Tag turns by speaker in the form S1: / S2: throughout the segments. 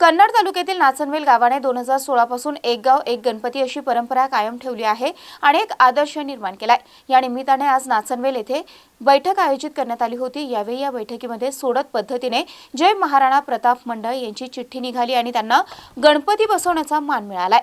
S1: कन्नड तालुक्यातील नाचनवेल गावाने दोन हजार सोळापासून एक गाव एक गणपती अशी परंपरा कायम ठेवली आहे आणि एक आदर्श निर्माण केलाय. या निमित्ताने आज नाचनवेल येथे बैठक आयोजित करण्यात आली होती. यावेळी या बैठकीमध्ये सोडत पद्धतीने जय महाराणा प्रताप मंडळ यांची चिठ्ठी निघाली आणि त्यांना गणपती बसवण्याचा मान मिळालाय.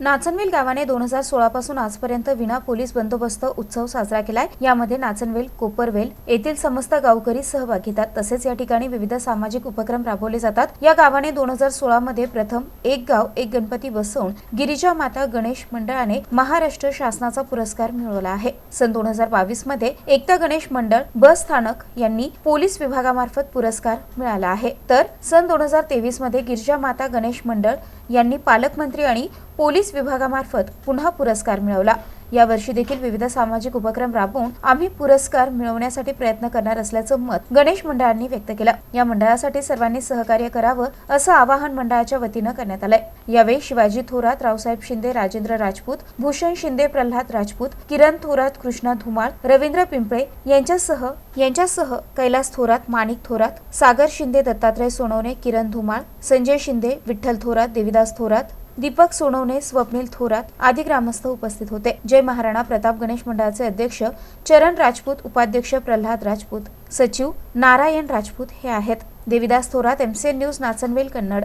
S1: नाचनवेल गावाने दोन हजार सोळा पासून आजपर्यंत विना पोलीस बंदोबस्त उत्सव साजरा केलाय. यामध्ये नाचनवेल कोपरवेल येथील समस्त गावकरी सहभाग घेतात तसेच या ठिकाणी विविध सामाजिक उपक्रम राबवले जातात. या गावाने दोन हजार सोळा मध्ये प्रथम एक गाव एक गणपती बसवून गिरिजा माता गणेश मंडळाने महाराष्ट्र शासनाचा पुरस्कार मिळवला आहे. सन दोन हजार बावीसमध्ये एकता गणेश मंडळ बस स्थानक यांनी पोलीस विभागामार्फत पुरस्कार मिळाला आहे. तर सन दोन हजार तेवीसमध्ये गिरिजा माता गणेश मंडळ यांनी पालकमंत्री आणि पोलीस पोलीस विभागामार्फत पुन्हा पुरस्कार मिळवला. यावर्षी देखील विविध सामाजिक उपक्रम राबवून आम्ही पुरस्कार मिळवण्यासाठी प्रयत्न करणार असल्याचं मत गणेश मंडळांनी व्यक्त केलं. या मंडळासाठी सर्वांनी सहकार्य करावं असं आवाहन मंडळाच्या वतीनं करण्यात आलंय. यावेळी शिवाजी थोरात रावसाहेब शिंदे राजेंद्र राजपूत भूषण शिंदे प्रल्हाद राजपूत किरण थोरात कृष्णा धुमाळ रवींद्र पिंपळे यांच्यासह यांच्यासह कैलास थोरात माणिक थोरात सागर शिंदे दत्तात्रय सोनवणे किरण धुमाळ संजय शिंदे विठ्ठल थोरात देविदास थोरात दीपक सोनवणे स्वप्नील थोरात आदी ग्रामस्थ उपस्थित होते. जय महाराणा प्रताप गणेश मंडळाचे अध्यक्ष चरण राजपूत उपाध्यक्ष प्रल्हाद राजपूत सचिव नारायण राजपूत हे आहेत. Devidas Thorat MCN news Nachanvel Kannad.